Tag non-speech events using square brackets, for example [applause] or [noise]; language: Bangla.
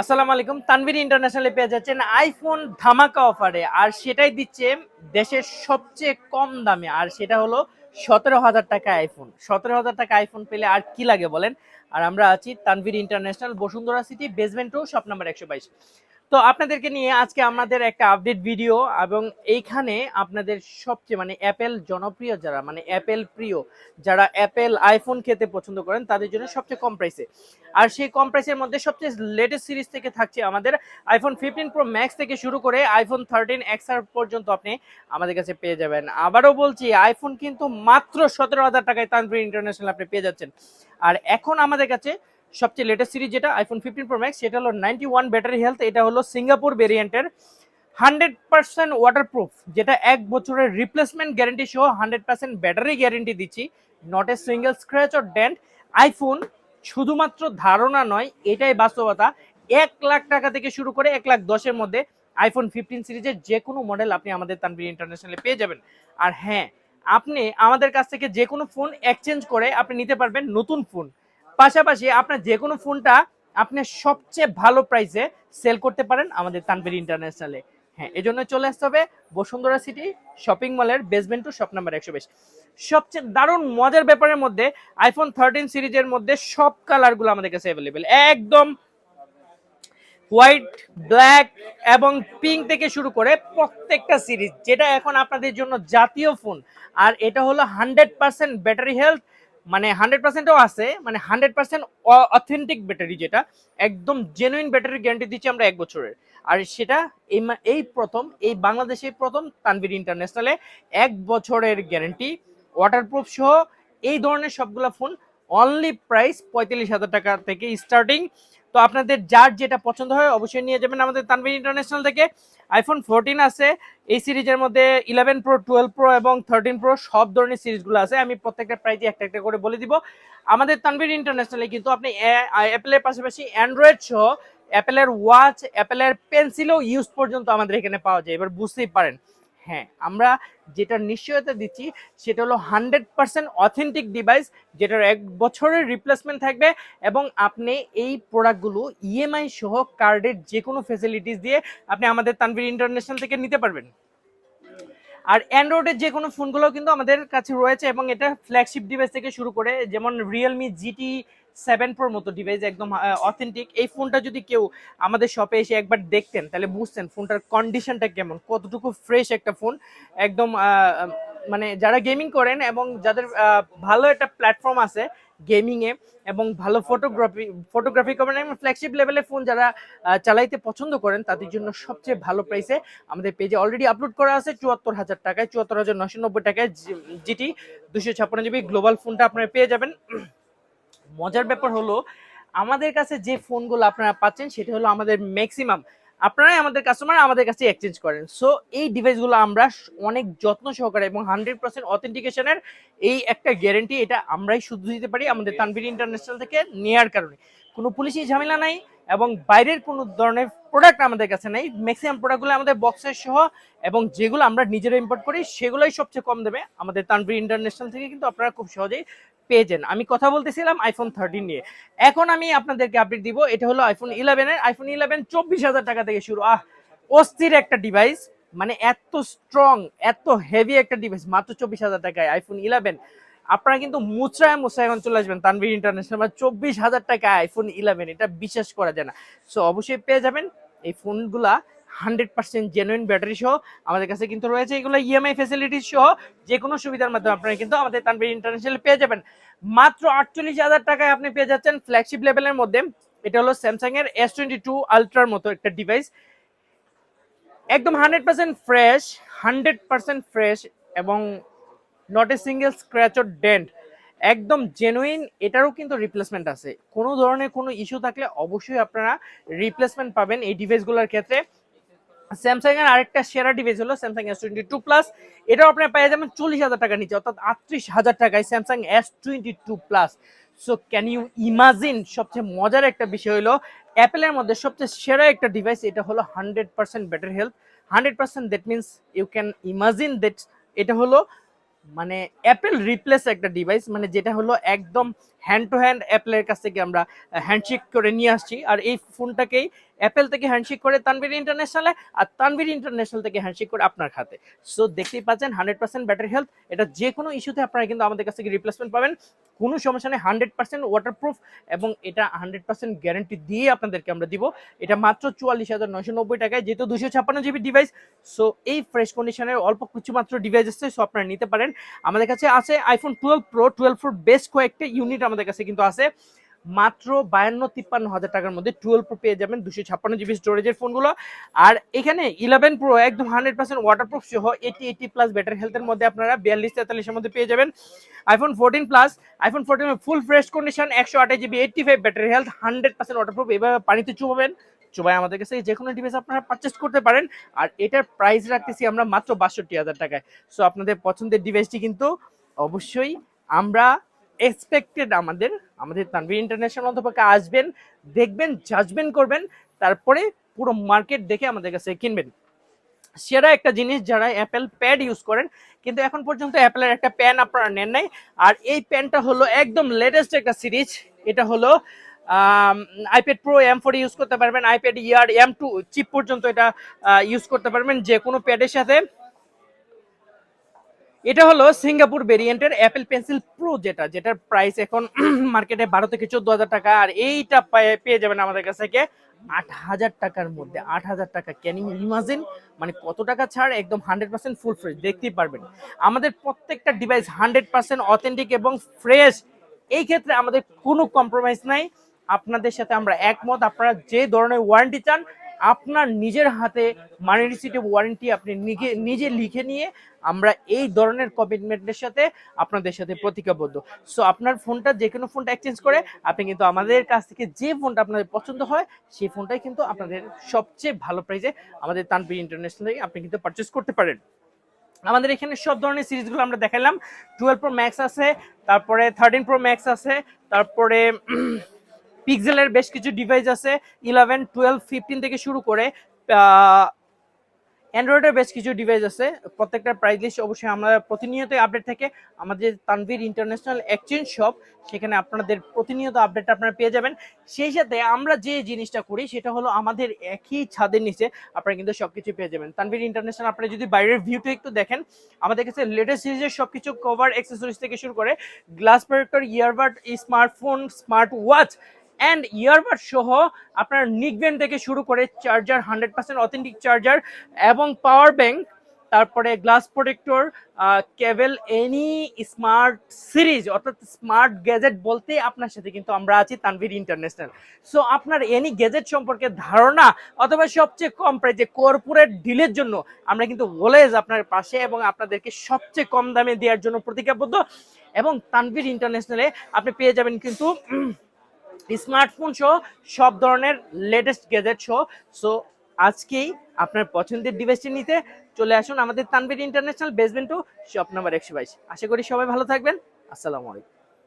আসসালামু আলাইকুম, তানভীর ইন্টারন্যাশনালে পেয়ে যাচ্ছেন আইফোন ধামাকা অফারে। আর সেটাই দিচ্ছে দেশের সবচেয়ে কম দামে, আর সেটা হলো সতেরো হাজার টাকা আইফোন সতেরো হাজার টাকা আইফোন পেলে আর কি লাগে বলেন? আর আমরা আছি Tanvir international Bashundhara city basement shop number একশো বাইশ। তো আপনাদেরকে নিয়ে আজকে আমাদের একটা আপডেট ভিডিও এবং এইখানে আপনাদের সবচেয়ে মানে অ্যাপেল জনপ্রিয় যারা মানে অ্যাপেল প্রিয়, যারা অ্যাপেল আইফোন খেতে পছন্দ করেন, তাদের জন্য সবচেয়ে কম প্রাইসে আর সেই কম প্রাইসের মধ্যে সবচেয়ে লেটেস্ট সিরিজ থেকে থাকছে আমাদের আইফোন ফিফটিন প্রো ম্যাক্স থেকে শুরু করে আইফোন থার্টিন এক্সআর পর্যন্ত আপনি আমাদের কাছে পেয়ে যাবেন। আবারও বলছি আইফোন কিন্তু মাত্র সতেরো হাজার টাকায় তানপুর ইন্টারন্যাশনাল আপনি পেয়ে যাচ্ছেন। আর এখন আমাদের কাছে সবচেয়ে লেটেস্ট সিরিজ যেটা আইফোন ফিফটিন প্রো ম্যাক্স সেটা হলো নাইনটি ওয়ান ব্যাটারি হেলথ এটা হলো সিঙ্গাপুর ভেরিয়েন্টের হান্ড্রেড পার্সেন্ট ওয়াটারপ্রুফ যেটা এক বছরের রিপ্লেসমেন্ট গ্যারেন্টি সহ হান্ড্রেড পার্সেন্ট ব্যাটারি গ্যারেন্টি দিচ্ছি। Not a single scratch or dent iPhone শুধুমাত্র ধারণা নয়, এটাই বাস্তবতা। এক লাখ টাকা থেকে শুরু করে এক লাখ দশের মধ্যে আইফোন ফিফটিন সিরিজের যে কোনো মডেল আপনি আমাদের তানভীর ইন্টারন্যাশনালে পেয়ে যাবেন। আর হ্যাঁ আপনি আমাদের কাছ থেকে যে কোনো ফোন এক্সচেঞ্জ করে আপনি নিতে পারবেন নতুন ফোন পাশাপাশি আপনার যে কোনো ফোনটা আপনি সবচেয়ে ভালো প্রাইসে সেল করতে পারেন আমাদের তানভীর ইন্টারন্যাশনালে হ্যাঁ এই জন্য চলে আসতে হবে বসুন্ধরা সিটি শপিং মলের বেসমেন্ট টু শপ নাম্বার একশো বেশ। সবচেয়ে দারুণ মজার ব্যাপারের মধ্যে আইফোন থার্টিন সিরিজের মধ্যে সব কালারগুলো আমাদের কাছে অ্যাভেলেবেল একদম হোয়াইট ব্ল্যাক এবং পিঙ্ক থেকে শুরু করে প্রত্যেকটা সিরিজ যেটা এখন আপনাদের জন্য জাতীয় ফোন আর এটা হলো হান্ড্রেড পার্সেন্ট ব্যাটারি হেলথ মানে হান্ড্রেড পার্সেন্টও আছে মানে হান্ড্রেড পার্সেন্ট অথেন্টিক ব্যাটারি যেটা, একদম জেনুইন ব্যাটারি গ্যারান্টি দিচ্ছি আমরা এক বছরের। আর সেটা এই এই প্রথম, এই বাংলাদেশে প্রথম তানভীর ইন্টারন্যাশনালে এক বছরের গ্যারান্টি ওয়াটারপ্রুফ সহ এই ধরনের সবগুলো ফোন অনলি প্রাইস পঁয়তাল্লিশ হাজার টাকা থেকে স্টার্টিং তো আপনাদের যার যেটা পছন্দ হয় অবশ্যই নিয়ে যাবেন আমাদের তানভীর ইন্টারন্যাশনাল থেকে। আইফোন ফোরটিন আছে, এই সিরিজের মধ্যে ইলেভেন প্রো টুয়েলভ প্রো এবং থার্টিন প্রো সব ধরনের সিরিজগুলো আছে। আমি প্রত্যেকটা প্রাইজে একটা একটা করে বলে দিব। আমাদের তানভীর ইন্টারন্যাশনালে কিন্তু আপনি অ্যাপেলের পাশাপাশি অ্যান্ড্রয়েড সহ অ্যাপেলের ওয়াচ অ্যাপেলের পেন্সিলও ইউজ পর্যন্ত আমাদের এখানে পাওয়া যায়। এবার বুঝতেই পারেন। হ্যাঁ আমরা যেটা নিশ্চয়তা দিচ্ছি সেটা হলো হান্ড্রেড পারসেন্ট অথেন্টিক ডিভাইস যেটার এক বছরের রিপ্লেসমেন্ট থাকবে এবং আপনি এই প্রোডাক্টগুলো ইএমআই সহ কার্ডের যে কোনো ফেসিলিটিস দিয়ে আপনি আমাদের তানভীর ইন্টারন্যাশনাল থেকে নিতে পারবেন। আর অ্যান্ড্রয়েডের যে কোনো ফোনগুলো কিন্তু আমাদের কাছে রয়েছে এবং এটা ফ্ল্যাগশিপ ডিভাইস থেকে শুরু করে যেমন রিয়েলমি জিটি সেভেন প্রোর মতো ডিভাইস একদম অথেন্টিক এই ফোনটা যদি কেউ আমাদের শপে এসে একবার দেখতেন, তাহলে বুঝতেন ফোনটার কন্ডিশনটা কেমন। কতটুকু ফ্রেশ একটা ফোন একদম মানে যারা গেমিং করেন এবং যাদের ভালো একটা প্ল্যাটফর্ম আছে গেমিং এ এবং ভালো ফটোগ্রাফি ফটোগ্রাফি করেন এবং ফ্ল্যাগশিপ লেভেলের ফোন যারা চালাইতে পছন্দ করেন, তাদের জন্য সবচেয়ে ভালো প্রাইসে আমাদের পেজে অলরেডি আপলোড করা আছে চুয়াত্তর হাজার টাকায়, চুয়াত্তর হাজার নশো নব্বই টাকায় জিটি দুশো ছাপ্পান্ন জিবি গ্লোবাল ফোনটা আপনারা পেয়ে যাবেন। মজার ব্যাপার হলো, আমাদের কাছে যে ফোনগুলো আপনারা পাচ্ছেন, সেটা হলো আমাদের ম্যাক্সিমাম আপনারাই আমাদের কাস্টমার আমাদের কাছে এক্সচেঞ্জ করেন। সো এই ডিভাইসগুলো আমরা অনেক যত্ন সহকারে এবং হান্ড্রেড পার্সেন্ট অথেন্টিকেশনের এই একটা গ্যারেন্টি এটা আমরাই শুধু দিতে পারি আমাদের তানভীর ইন্টারন্যাশনাল থেকে নেয়ার কারণে। কোনো পুলিশি ঝামেলা নাই এবং বাইরের কোনো ধরনের প্রোডাক্ট আমাদের কাছে নেই। ম্যাক্সিমাম প্রোডাক্টগুলো আমাদের বক্সের সহ এবং যেগুলো আমরা নিজেরা ইম্পোর্ট করি সেগুলোই সবচেয়ে কম দেবে আমাদের তানভীর ইন্টারন্যাশনাল থেকে কিন্তু আপনারা খুব সহজেই পেয়ে আমি কথা বলতেছিলাম আইফোন থার্টিন নিয়ে। এখন আমি আপনাদেরকে আপডেট দিব, এটা হলো আইফোন ইলেভেনের আইফোন ইলেভেন চব্বিশ হাজার টাকা থেকে শুরু। আহ, অস্থির একটা ডিভাইস মানে এত স্ট্রং এত হেভি একটা ডিভাইস মাত্র চব্বিশ হাজার টাকায় আইফোন ইলেভেন আপনারা কিন্তু মুচড়ায় মুচড়ায় এখন চলে আসবেন তানভীর ইন্টারন্যাশনাল মানে চব্বিশ হাজার টাকায় আইফোন ইলেভেন এটা বিশ্বাস করা যায় না। সো অবশ্যই পেয়ে যাবেন। এই ফোনগুলা হান্ড্রেড পার্সেন্ট জেনুইন ব্যাটারি সহ আমাদের কাছে কিন্তু রয়েছে। এগুলো ইএমআই ফেসিলিটি সহ যে কোনো সুবিধার মাধ্যমে আপনারা কিন্তু আমাদের তানভীর ইন্টারন্যাশনাল পেয়ে যাবেন। মাত্র আটচল্লিশ হাজার টাকায় আপনি পেয়ে যাচ্ছেন ফ্ল্যাগশিপ লেভেলের মধ্যে। এটা হলো স্যামসাং এর এস টোয়েন্টি টু আলট্রার মতো একটা ডিভাইস একদম hundred percent fresh hundred percent fresh এবং not a single scratch or dent একদম জেনুইন এটারও কিন্তু রিপ্লেসমেন্ট আছে। কোনো ধরনের কোনো ইস্যু থাকলে অবশ্যই আপনারা রিপ্লেসমেন্ট পাবেন এই ডিভাইসগুলোর ক্ষেত্রে। স্যামসাং এর আরেকটা সেরা ডিভাইস হলো Samsung S twenty two plus এটাও আপনার পেয়ে যাবেন চল্লিশ হাজার টাকা নিচে, অর্থাৎ আটত্রিশ হাজার টাকায় Samsung S twenty two plus so can you imagine সবচেয়ে মজার একটা বিষয় হলো অ্যাপেলের মধ্যে সবচেয়ে সেরা একটা ডিভাইস এটা হলো hundred percent battery health hundred percent that means you can imagine that এটা হলো মানে অ্যাপেল রিপ্লেস একটা ডিভাইস মানে যেটা হলো একদম হ্যান্ড টু হ্যান্ড অ্যাপেলের কাছ থেকে আমরা হ্যান্ডশেক করে নিয়ে আসছি। আর এই ফোনটাকেই অ্যাপেল থেকে হ্যান্ডশেক করে তানভীর ইন্টারন্যাশনালে আর তানভীর ইন্টারন্যাশনাল থেকে হ্যান্ডশেক করে আপনার খাতে। সো দেখতেই পাচ্ছেন হান্ড্রেড পার্সেন্ট ব্যাটারি হেলথ এটা যে কোনো ইস্যুতে আপনারা কিন্তু আমাদের কাছ থেকে রিপ্লেসমেন্ট পাবেন। কোনো সমস্যা নেই হান্ড্রেড পার্সেন্ট ওয়াটারপ্রুফ এবং এটা হান্ড্রেড পার্সেন্ট গ্যারেন্টি দিয়ে আপনাদেরকে আমরা দিব। এটা মাত্র চুয়াল্লিশ হাজার নয়শো নব্বই টাকায়, যেহেতু দুশো ছাপ্পান্ন জিবি ডিভাইস সো এই ফ্রেশ কন্ডিশনের অল্প কিছু মাত্র ডিভাইস আছে সো আপনারা নিতে পারেন। আমাদের কাছে আছে iPhone twelve pro twelve pro বেশ কয়েকটা ইউনিট আমাদের কাছে কিন্তু আছে। মাত্র বায়ান্ন তিপ্পান্ন হাজার টাকার মধ্যে টুয়েলভ প্রো পেয়ে যাবেন দুশো ছাপ্পান্ন জিবি স্টোরেজের ফোনগুলো আর এখানে ইলেভেন প্রো একদম হান্ড্রেড পার্সেন্ট ওয়াটারপ্রুফ সহ এইটি এইটি প্লাস ব্যাটারি হেলথের মধ্যে আপনারা বিয়াল্লিশ তেতাল্লিশের মধ্যে পেয়ে যাবেন। IPhone fourteen plus iPhone fourteen full fresh condition একশো আঠাশ GB eighty five battery health hundred percent waterproof এভাবে পানিতে চুবাবেন, চুবাই আমাদের কাছে। যে কোনো ডিভাইস আপনারা পারচেস করতে পারেন। আর এটার প্রাইস রাখতেছি আমরা মাত্র বাষট্টি হাজার টাকায়। সো আপনাদের পছন্দের ডিভাইসটি কিন্তু অবশ্যই আমরা এক্সপেক্টেড আমাদের আমাদের তানভীর ইন্টারন্যাশনাল অন্তপক্ষে আসবেন, দেখবেন জাজমেন্ট করবেন, তারপরে পুরো মার্কেট দেখে আমাদের কাছে কিনবেন। সেরা একটা জিনিস যারা অ্যাপেল প্যাড ইউজ করেন, কিন্তু এখন পর্যন্ত অ্যাপেলের একটা প্যান আপনারা নেন নাই। আর এই প্যানটা হলো একদম লেটেস্ট একটা সিরিজ এটা হলো iPad pro M four use করতে পারবেন iPad air M two chip পর্যন্ত এটা ইউজ করতে পারবেন যে কোনো প্যাডের সাথে। এটা হলো সিঙ্গাপুর ভেরিয়েন্টের অ্যাপেল পেন্সিল প্রো যেটা, যেটার প্রাইস এখন [clears throat] মার্কেটে বারো থেকে চোদ্দ হাজার টাকা, আর এইটা পেয়ে যাবেন আমাদের কাছ থেকে আট হাজার টাকার মধ্যে আট হাজার টাকা। ক্যান ইউ ইমাজিন মানে কত টাকা ছাড়, একদম হান্ড্রেড পার্সেন্ট ফুল ফ্রেশ দেখতেই পারবেন। আমাদের প্রত্যেকটা ডিভাইস হান্ড্রেড পার্সেন্ট অথেন্টিক এবং ফ্রেশ এই ক্ষেত্রে আমাদের কোনো কম্প্রোমাইজ নাই। আপনাদের সাথে আমরা একমত। আপনারা যে ধরনের ওয়ারেন্টি চান আপনার নিজের হাতে মানি রিসিটের ওয়ারেন্টি আপনি নিজে নিজে লিখে নিয়ে আমরা এই ধরনের কমিটমেন্টের সাথে আপনাদের সাথে প্রতিজ্ঞাবদ্ধ। সো আপনার ফোনটা যে কোনো ফোনটা এক্সচেঞ্জ করে, আপনি কিন্তু আমাদের কাছ থেকে যে ফোনটা আপনাদের পছন্দ হয়, সেই ফোনটাই কিন্তু আপনাদের সবচেয়ে ভালো প্রাইসে আমাদের তানপির ইন্টারন্যাশনাল থেকে আপনি কিন্তু পারচেস করতে পারেন। আমাদের এখানে সব ধরনের সিরিজগুলো আমরা দেখালাম। টুয়েলভ প্রো ম্যাক্স আছে, তারপরে থার্টিন প্রো ম্যাক্স আছে, তারপরে পিক্সেলের বেশ কিছু ডিভাইস আছে ইলেভেন টুয়েলভ ফিফটিন থেকে শুরু করে অ্যান্ড্রয়েডের বেশ কিছু ডিভাইস আছে। প্রত্যেকটা প্রাইস লিস্ট অবশ্যই আমরা প্রতিনিয়ত আপডেট থাকে আমাদের তানভীর ইন্টারন্যাশনাল এক্সচেঞ্জ শপ সেখানে আপনাদের প্রতিনিয়ত আপডেট আপনারা পেয়ে যাবেন। সেই সাথে আমরা যে জিনিসটা করি, সেটা হলো আমাদের একই ছাদের নিচে আপনারা কিন্তু সব কিছু পেয়ে যাবেন। তানভীর ইন্টারন্যাশনাল আপনারা যদি বাইরের ভিউটা একটু দেখেন, আমাদের কাছে লেটেস্ট সিরিজের সব কিছু কভার অ্যাক্সেসরিজ থেকে শুরু করে glass protector earbud smartphone smart watch and earbud সহ আপনার নিকব্যান্ড থেকে শুরু করে charger hundred percent authentic charger এবং পাওয়ার ব্যাংক তারপরে glass protector cable any smart series অর্থাৎ স্মার্ট গ্যাজেট বলতে আপনার সাথে কিন্তু আমরা আছি, তানভীর ইন্টারন্যাশনাল সো আপনার এনি গ্যাজেট সম্পর্কে ধারণা অথবা সবচেয়ে কম প্রাইজে কর্পোরেট ডিলের জন্য আমরা কিন্তু ওলেজ আপনার পাশে এবং আপনাদেরকে সবচেয়ে কম দামে দেওয়ার জন্য প্রতিজ্ঞাবদ্ধ। এবং তানভীর ইন্টারন্যাশনালে আপনি পেয়ে যাবেন কিন্তু স্মার্টফোন সহ সব ধরনের লেটেস্ট গ্যাজেট সহ সো আজকেই আপনার পছন্দের ডিভাইসটি নিতে চলে আসুন আমাদের তানবির ইন্টারন্যাশনাল বেসমেন্টও শপ নাম্বার একশো বাইশ। আশা করি সবাই ভালো থাকবেন। আসসালামু আলাইকুম।